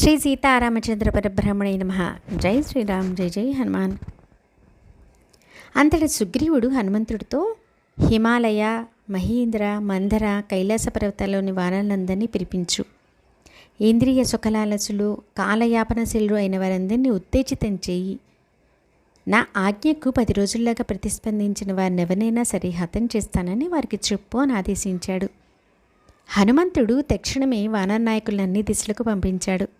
శ్రీ సీతారామచంద్ర పరబ్రహ్మణే నమ. జై శ్రీరామ్ జై జై హనుమాన్. అంతటి సుగ్రీవుడు హనుమంతుడితో హిమాలయ మహీంద్ర మందర కైలాస పర్వతాల్లోని వానలందరినీ పిలిపించు. ఇంద్రియ సుఖలాలసులు కాలయాపనశీలు అయిన వారందరినీ ఉత్తేజితం చేయి. నా ఆజ్ఞకు పది రోజుల్లాగా ప్రతిస్పందించిన వారిని ఎవరైనా సరే హతం చేస్తానని వారికి చెప్పు అని ఆదేశించాడు. హనుమంతుడు తక్షణమే వాననాయకులను అన్ని దిశలకు పంపించాడు.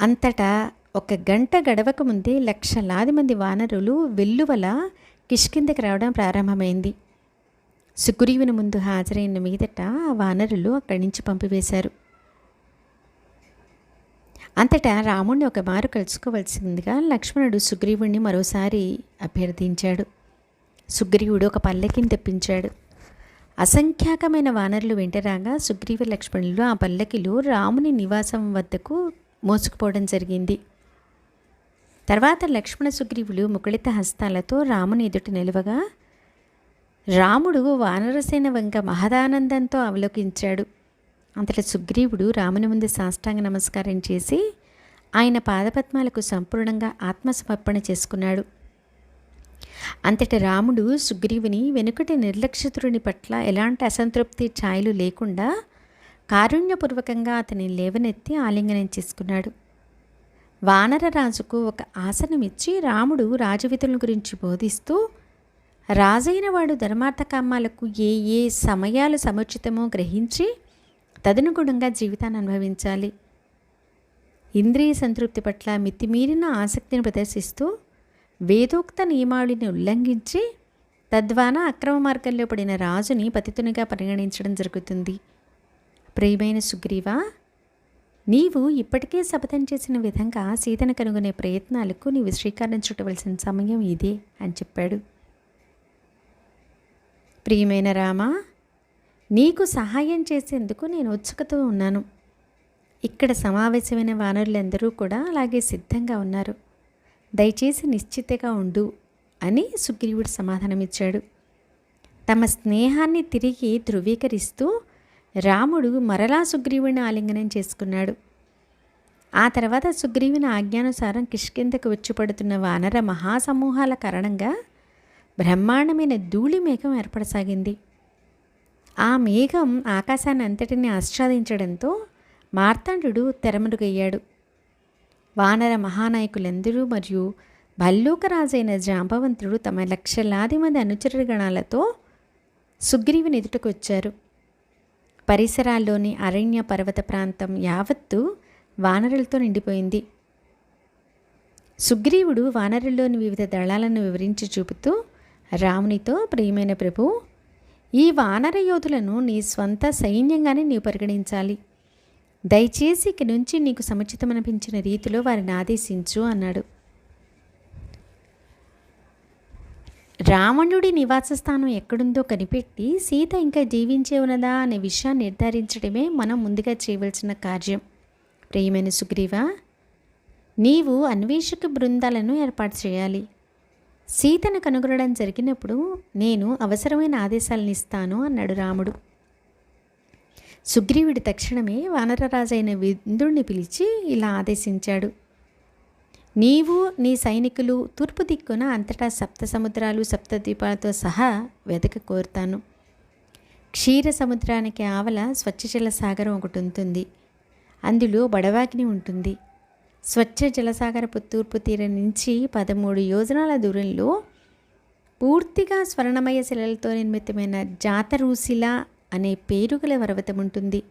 అంతటా ఒక గంట గడవక ముందే లక్షలాది మంది వానరులు వెల్లువల కిష్కిందకి రావడం ప్రారంభమైంది. సుగ్రీవుని ముందు హాజరైన మీదట వానరులు అక్కడి నుంచి పంపివేశారు. అంతటా రాముణ్ణి ఒక మారు కలుసుకోవలసిందిగా లక్ష్మణుడు సుగ్రీవుణ్ణి మరోసారి అభ్యర్థించాడు. సుగ్రీవుడు ఒక పల్లకిని తెప్పించాడు. అసంఖ్యాకమైన వానరులు వెంటరాగా సుగ్రీవ లక్ష్మణులు ఆ పల్లకిలో రాముని నివాసం వద్దకు మోసుకుపోవడం జరిగింది. తర్వాత లక్ష్మణ సుగ్రీవులు ముకుళిత హస్తాలతో రాముని ఎదుట నిలువగా రాముడు వానరసేన వంక మహదానందంతో అవలోకించాడు. అంతట సుగ్రీవుడు రాముని ముందు సాష్టాంగ నమస్కారం చేసి ఆయన పాదపద్మాలకు సంపూర్ణంగా ఆత్మసమర్పణ చేసుకున్నాడు. అంతటి రాముడు సుగ్రీవుని వెనుకటి నిర్లక్షితుడిని పట్ల ఎలాంటి అసంతృప్తి ఛాయలు లేకుండా కారుణ్యపూర్వకంగా అతని లేవనెత్తి ఆలింగనం చేసుకున్నాడు. వానర రాజుకు ఒక ఆసనం ఇచ్చి రాముడు రాజవిధుల గురించి బోధిస్తూ రాజైన వాడు ధర్మార్థకామాలకు ఏ ఏ సమయాలు సముచితమో గ్రహించి తదనుగుణంగా జీవితాన్ని అనుభవించాలి. ఇంద్రియ సంతృప్తి పట్ల మితిమీరిన ఆసక్తిని ప్రదర్శిస్తూ వేదోక్త నియమావళిని ఉల్లంఘించి తద్వారా అక్రమ మార్గంలో పడిన రాజుని పతితునిగా పరిగణించడం జరుగుతుంది. ప్రియమైన సుగ్రీవా నీవు ఇప్పటికే శపథం చేసిన విధంగా సీతను కనుగొనే ప్రయత్నాలకు నీవు శ్రీకారం చుట్టవలసిన సమయం ఇదే అని చెప్పాడు. ప్రియమైన రామా నీకు సహాయం చేసేందుకు నేను ఉత్సుకతో ఉన్నాను. ఇక్కడ సమావేశమైన వానరులందరూ కూడా అలాగే సిద్ధంగా ఉన్నారు. దయచేసి నిశ్చితగా ఉండు అని సుగ్రీవుడు సమాధానమిచ్చాడు. తమ స్నేహాన్ని తిరిగి ధృవీకరిస్తూ రాముడు మరలా సుగ్రీవుని ఆలింగనం చేసుకున్నాడు. ఆ తర్వాత సుగ్రీవుని ఆజ్ఞానుసారం కిష్కిందకు వచ్చిపడుతున్న వానర మహాసమూహాల కారణంగా బ్రహ్మాండమైన ధూళి మేఘం ఏర్పడసాగింది. ఆ మేఘం ఆకాశాన్ని అంతటిని ఆస్వాదించడంతో మార్తాండు తెరమరుగయ్యాడు. వానర మహానాయకులందరూ మరియు భల్లూకరాజైన జాంబవంతుడు తమ లక్షలాది మంది అనుచరుగణాలతో సుగ్రీవుని ఎదుటకు వచ్చారు. పరిసరాల్లోని అరణ్య పర్వత ప్రాంతం యావత్తు వానరులతో నిండిపోయింది. సుగ్రీవుడు వానరుల్లోని వివిధ దళాలను వివరించి చూపుతూ రామునితో ప్రియమైన ప్రభు ఈ వానర యోధులను నీ స్వంత సైన్యంగానే నీవు పరిగణించాలి. దయచేసి ఇక నుంచి నీకు సముచితమనిపించిన రీతిలో వారిని ఆదేశించు అన్నాడు. రావణుడి నివాస స్థానం ఎక్కడుందో కనిపెట్టి సీత ఇంకా జీవించే ఉన్నదా అనే విషయాన్ని నిర్ధారించడమే మనం ముందుగా చేయవలసిన కార్యం. ప్రియమైన సుగ్రీవ నీవు అన్వేషక బృందాలను ఏర్పాటు చేయాలి. సీతను కనుగొనడం జరిగినప్పుడు నేను అవసరమైన ఆదేశాలను ఇస్తాను అన్నాడు రాముడు. సుగ్రీవుడి తక్షణమే వానరరాజైన విందుడిని పిలిచి ఇలా ఆదేశించాడు. నీవు నీ సైనికులు తూర్పు దిక్కున అంతటా సప్త సముద్రాలు సప్త ద్వీపాలతో సహా వెతక కోరుతాను. క్షీర సముద్రానికి ఆవల స్వచ్ఛజల సాగరం ఒకటి ఉంటుంది. అందులో బడవాగ్ని ఉంటుంది. స్వచ్ఛ జలసాగరపు తూర్పు తీరం నుంచి పదమూడు యోజనాల దూరంలో పూర్తిగా స్వర్ణమయ శిలలతో నిర్మితమైన జాతరూశిల అనే పేరుగల పర్వతం ఉంటుంది.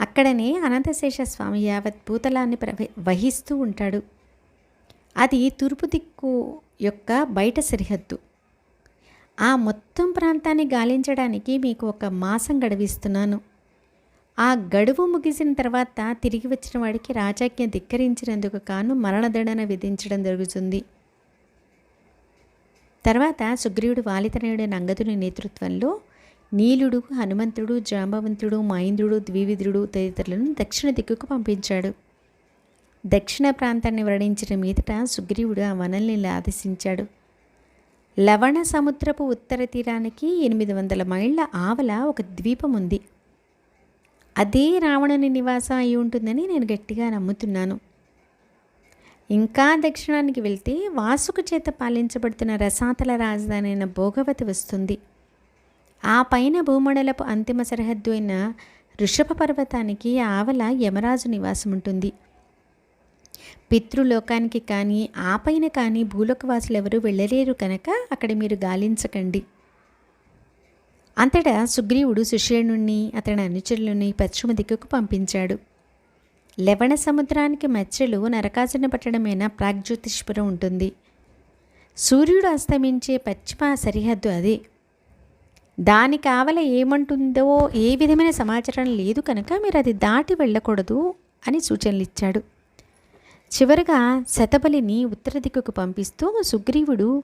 అక్కడనే అనంతశేష స్వామి యావత్ భూతలాన్ని ప్రవ వహిస్తూ ఉంటాడు. అది తూర్పు దిక్కు యొక్క బయట సరిహద్దు. ఆ మొత్తం ప్రాంతాన్ని గాలించడానికి మీకు ఒక మాసం గడువిస్తున్నాను. ఆ గడువు ముగిసిన తర్వాత తిరిగి వచ్చిన వాడికి రాజాజ్ఞ ధిక్కరించినందుకు కాను మరణదండన విధించడం జరుగుతుంది. తర్వాత సుగ్రీవుడు వాలితనయుడు నంగదుని నేతృత్వంలో నీలుడు హనుమంతుడు జాంబవంతుడు మహేంద్రుడు ద్వివిధుడు తదితరులను దక్షిణ దిక్కుకు పంపించాడు. దక్షిణ ప్రాంతాన్ని వర్ణించిన మీదట సుగ్రీవుడు ఆ వనల్ని ఆదేశించాడు. లవణ సముద్రపు ఉత్తర తీరానికి ఎనిమిది వందల మైళ్ళ ఆవల ఒక ద్వీపం ఉంది. అదే రావణుని నివాసం అయి ఉంటుందని నేను గట్టిగా నమ్ముతున్నాను. ఇంకా దక్షిణానికి వెళ్తే వాసుకు చేత పాలించబడుతున్న రసాతల రాజధాని అయిన భోగవతి వస్తుంది. ఆ పైన భూమండలపు అంతిమ సరిహద్దు అయిన ఋషభ పర్వతానికి ఆవల యమరాజు నివాసం ఉంటుంది పితృలోకానికి కానీ ఆ పైన కానీ భూలోకవాసులు ఎవరు వెళ్ళలేరు కనుక అక్కడ మీరు గాలించకండి. అంతటా సుగ్రీవుడు సుషేణుణ్ణి అతని అనుచరులని పశ్చిమ దిక్కుకు పంపించాడు. లవణ సముద్రానికి మధ్యలో నరకాసన పట్టణమైన ప్రాగ్జ్యోతిష్పురం ఉంటుంది. సూర్యుడు అస్తమించే పశ్చిమ సరిహద్దు అదే. దాని కావల ఏమంటుందో ఏ విధమైన సమాచారం లేదు కనుక మీరు అది దాటి వెళ్ళకూడదు అని సూచనలు ఇచ్చాడు చివరగా శతబలిని ఉత్తర దిక్కుకు పంపిస్తూ సుగ్రీవుడు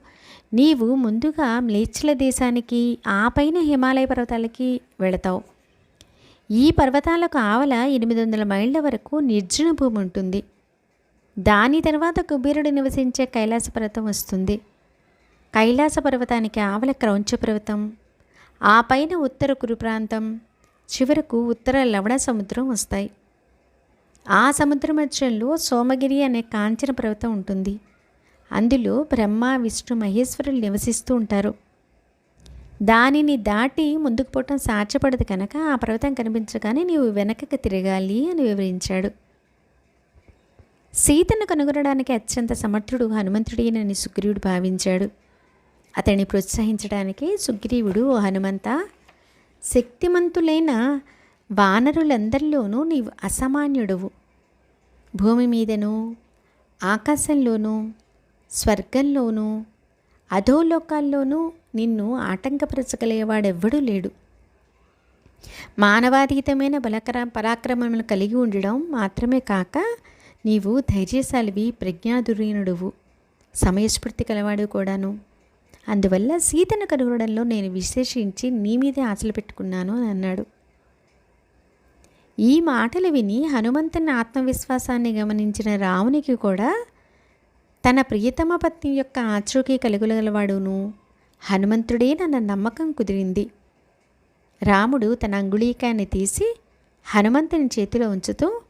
నీవు ముందుగా మ్లేచ్ఛల దేశానికి ఆ పైన హిమాలయ పర్వతాలకి వెళతావు. ఈ పర్వతాలకు ఆవల ఎనిమిది వందల మైళ్ళ వరకు నిర్జన భూమి ఉంటుంది. దాని తర్వాత కుబేరుడు నివసించే కైలాస పర్వతం వస్తుంది. కైలాస పర్వతానికి ఆవల క్రౌంచ పర్వతం ఆ పైన ఉత్తర కురు ప్రాంతం చివరకు ఉత్తర లవణ సముద్రం వస్తాయి. ఆ సముద్ర మధ్యంలో సోమగిరి అనే కాంచన పర్వతం ఉంటుంది. అందులో బ్రహ్మ విష్ణు మహేశ్వరులు నివసిస్తూ ఉంటారు. దానిని దాటి ముందుకు పోవటం సాధ్యపడదు కనుక ఆ పర్వతం కనిపించగానే నీవు వెనకకి తిరగాలి అని వివరించాడు. సీతను కనుగొనడానికి అత్యంత సమర్థుడు హనుమంతుడేనని సుగ్రీవుడు భావించాడు. అతన్ని ప్రోత్సహించడానికి సుగ్రీవుడు ఓ హనుమంత శక్తిమంతులైన వానరులందరిలోనూ నీవు అసామాన్యుడువు. భూమి మీదను ఆకాశంలోనూ స్వర్గంలోనూ అధోలోకాల్లోనూ నిన్ను ఆటంకపరచగలిగేవాడెవ్వడూ లేడు. మానవాతీతమైన బలకర పరాక్రమములు కలిగి ఉండడం మాత్రమే కాక నీవు ధైర్యశాలివి ప్రజ్ఞాధురీనుడువు సమయస్ఫూర్తి కలవాడు కూడాను. అందువల్ల సీతను కనుగొనడంలో నేను విశేషించి నీ మీదే ఆశలు పెట్టుకున్నాను అని అన్నాడు. ఈ మాటలు విని హనుమంతుని ఆత్మవిశ్వాసాన్ని గమనించిన రామునికి కూడా తన ప్రియతమ పత్ని యొక్క ఆచూకీ కలుగులగలవాడును హనుమంతుడే నన్న నమ్మకం కుదిరింది. రాముడు తన అంగుళీకాన్ని తీసి హనుమంతుని చేతిలో ఉంచుతూ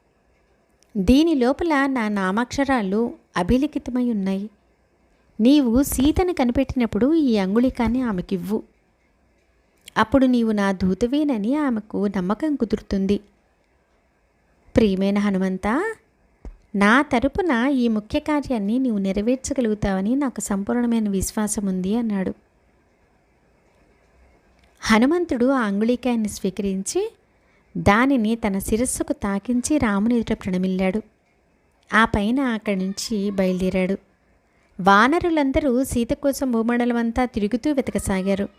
దీని లోపల నా నామాక్షరాలు అభిలిఖితమై ఉన్నాయి. నీవు సీతను కనిపెట్టినప్పుడు ఈ అంగుళికాన్ని ఆమెకివ్వు. అప్పుడు నీవు నా దూతవేనని ఆమెకు నమ్మకం కుదురుతుంది. ప్రియమైన హనుమంత నా తరపున ఈ ముఖ్య కార్యాన్ని నీవు నెరవేర్చగలుగుతావని నాకు సంపూర్ణమైన విశ్వాసం ఉంది అన్నాడు. హనుమంతుడు ఆ అంగుళికాన్ని స్వీకరించి దానిని తన శిరస్సుకు తాకించి రాముని ఎదుట ప్రణమిల్లాడు. ఆ పైన అక్కడి నుంచి బయలుదేరాడు. వానరులందరూ సీత కోసం భూమండలమంతా తిరుగుతూ వెతకసాగారు.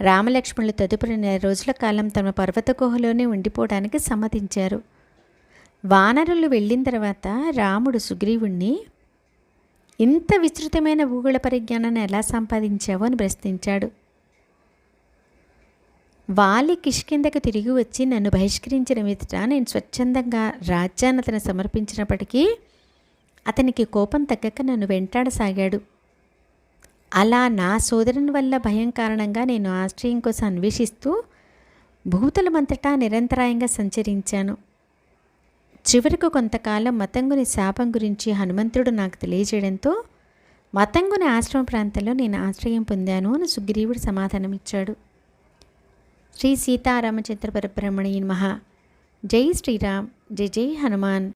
రామలక్ష్మణులు తదుపరి నెల రోజుల కాలం తమ పర్వత గుహలోనే ఉండిపోవడానికి సమ్మతించారు. వానరులు వెళ్ళిన తర్వాత రాముడు సుగ్రీవుణ్ణి ఇంత విస్తృతమైన భూగోళ పరిజ్ఞానాన్ని ఎలా సంపాదించావో? అని ప్రశ్నించాడు. వాలి కిష్కిందకు తిరిగి వచ్చి నన్ను బహిష్కరించిన మీదట నేను స్వచ్ఛందంగా రాజ్యాన్ని అతను సమర్పించినప్పటికీ అతనికి కోపం తగ్గక నన్ను వెంటాడసాగాడు. అలా నా సోదరుని వల్ల భయం కారణంగా నేను ఆశ్రయం కోసం అన్వేషిస్తూ భూతలమంతటా నిరంతరాయంగా సంచరించాను. చివరకు కొంతకాలం మతంగుని శాపం గురించి హనుమంతుడు నాకు తెలియజేయడంతో మతంగుని ఆశ్రమ ప్రాంతంలో నేను ఆశ్రయం పొందాను అని సుగ్రీవుడు సమాధానమిచ్చాడు. శ్రీ సీతారామచంద్ర పరబ్రహ్మణి మహా జై శ్రీరామ్. జై జై హనుమాన్.